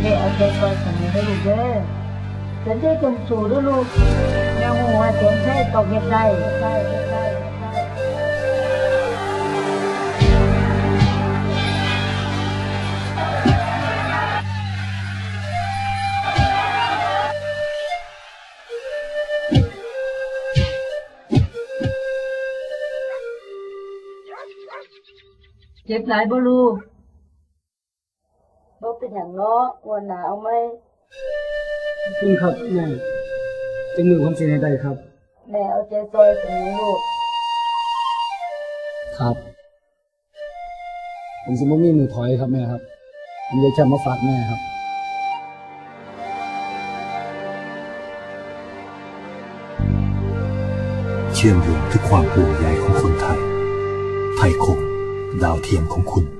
เกิดใครมาบ่มีไผบ่เคยลมแต่ลมแล้วก็ต้องลุกไปหน้าเกิดฟ้าอย่ายอมแพ้อีหยังง่ายๆแม่ฮู้ว่าแสงไทยต้องเฮ็ดได้แม่เอาใจช่วยเสมอให้ลูกเด้อแสงไทยต้องสู้เด้อลูกแม่ฮู้ว่าแสงไทยต้องเฮ็ดได้เจ็บหลายบ่ลูก เป็นหยังเนาะวันหนาวไหมจริงครับแม่เป็นมือผมสิให้ได้ครับ แม่เอาใจซอยเสมอลูกครับ ผมสิบ่มีมือถอยครับแม่ครับผมเลยแค่มาฝากแม่ครับเชื่อมโยงทุกความห่วงใยของคนไทย ไทยคมดาวเทียมของคุณ